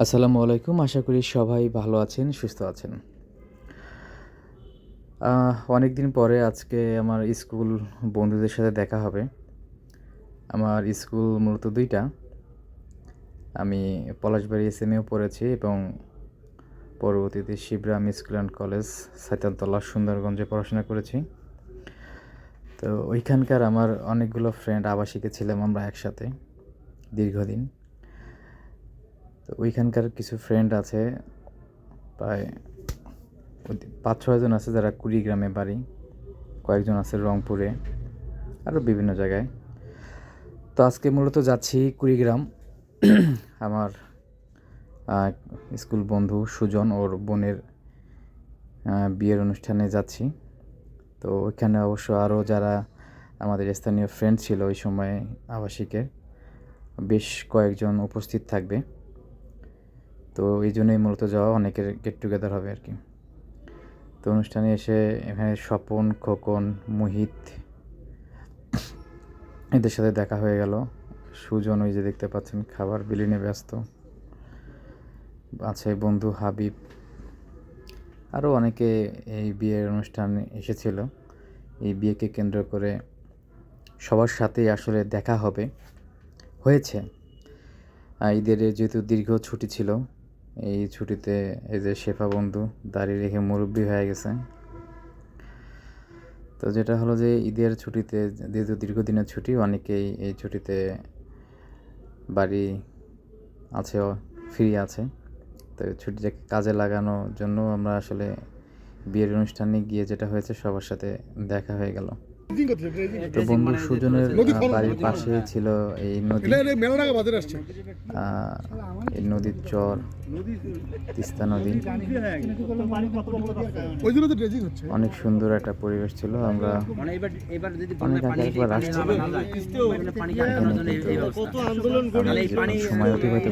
আসসালামু আলাইকুম, আশা করি সবাই ভালো আছেন, সুস্থ আছেন। অনেক দিন পরে আজকে আমার স্কুল বন্ধুদের সাথে দেখা হবে। আমার স্কুল মূলত দুইটা। আমি পলাশবাড়ি এস এমএও পড়েছি এবং পরবর্তীতে Shibram school and college, Saitantala, সুন্দরগঞ্জে পড়াশোনা করেছি। তো ওইখানকার আমার অনেকগুলো ফ্রেন্ড আবাসিকে ছিলাম আমরা একসাথে দীর্ঘদিন। তো ওইখানকার কিছু ফ্রেন্ড আছে, প্রায় পাঁচ ছয়জন আছে যারা কুড়িগ্রামে বাড়ি, কয়েকজন আছে রংপুরে আরও বিভিন্ন জায়গায়। তো আজকে মূলত যাচ্ছি কুড়িগ্রাম। আমার স্কুল বন্ধু সুজন, ওর বোনের বিয়ের অনুষ্ঠানে যাচ্ছি। তো ওইখানে অবশ্য আরও যারা আমাদের স্থানীয় ফ্রেন্ড ছিল ওই সময় আবাসিকের, বেশ কয়েকজন উপস্থিত থাকবে। তো এই জন্যই মূলত যাওয়া অনেকের গেট টুগেদার হবে আর কি। তো অনুষ্ঠানে এসে এখানে স্বপন, খোকন, মোহিত এদের সাথে দেখা হয়ে গেল। সুজন ওই যে দেখতে পাচ্ছেন, খাবার বিলিনে ব্যস্ত। আছে বন্ধু হাবিব। আরও অনেকে এই বিয়ের অনুষ্ঠানে এসেছিল। এই বিয়েকে কেন্দ্র করে সবার সাথেই আসলে দেখা হবে। হয়েছে। ঈদের যেহেতু দীর্ঘ ছুটি ছিল এই ছুটিতে এই যে শেফা বন্ধু, দাড়ি রেখে মুরব্বী হয়ে গেছে। তো যেটা হলো যে ঈদের ছুটিতে, যেহেতু দীর্ঘদিনের ছুটি, অনেকেই এই ছুটিতে বাড়ি আছে ফ্রি আছে। তো ছুটিটাকে কাজে লাগানোর জন্য আমরা আসলে বিয়ের অনুষ্ঠানে গিয়ে যেটা হয়েছে সবার সাথে দেখা হয়ে গেল। তো বন্ধু সুজনের বাড়ির পাশে ছিল এই নদী। এই নদীর চর তিস্তা নদী। ওই জন্য তো ড্রেজিং হচ্ছে। অনেক সুন্দর একটা পরিবেশ ছিল আমরা এবার এবার যদি অনেক আগে একবার পানি আসছি। সময় অতিবাহিত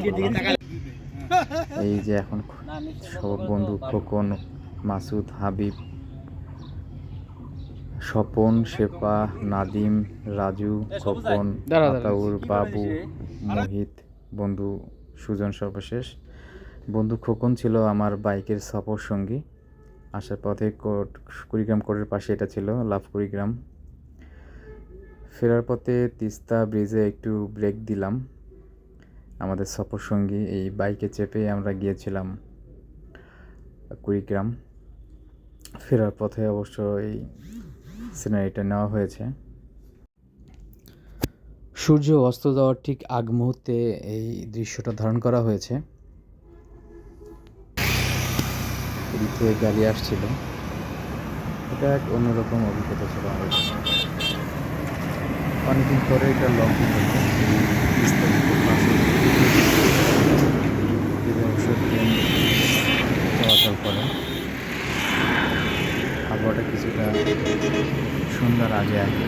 এই যে এখন সব বন্ধু খোকন মাসুদ হাবিব স্বপন শেপা নাদিম রাজু খোকন আতাউর বাবু মোহিত বন্ধু সুজন সর্বশেষ। বন্ধু খোকন ছিল আমার বাইকের সফর সঙ্গী। আসার পথে কোট কুড়িগ্রাম কোর্টের পাশে এটা ছিল লাভ কুড়িগ্রাম। ফেরার পথে তিস্তা ব্রিজে একটু ব্রেক দিলাম। আমাদের সফর সঙ্গী এই বাইকে চেপে আমরা গিয়েছিলাম কুড়িগ্রাম। ফেরার পথে অবশ্য এই সিনারিটা নেওয়া হয়েছে। সূর্য অস্ত যাওয়ার ঠিক আগ মুহূর্তে এই দৃশ্যটা ধারণ করা হয়েছে। এদিক গাড়ি আসছিল। এটা এক অন্যরকম অভিজ্ঞতা ছিল আমার অনেকদিন পরে এটা লং চলাচল করে আবহাওয়াটা কিছুটা সুন্দর আগে আগে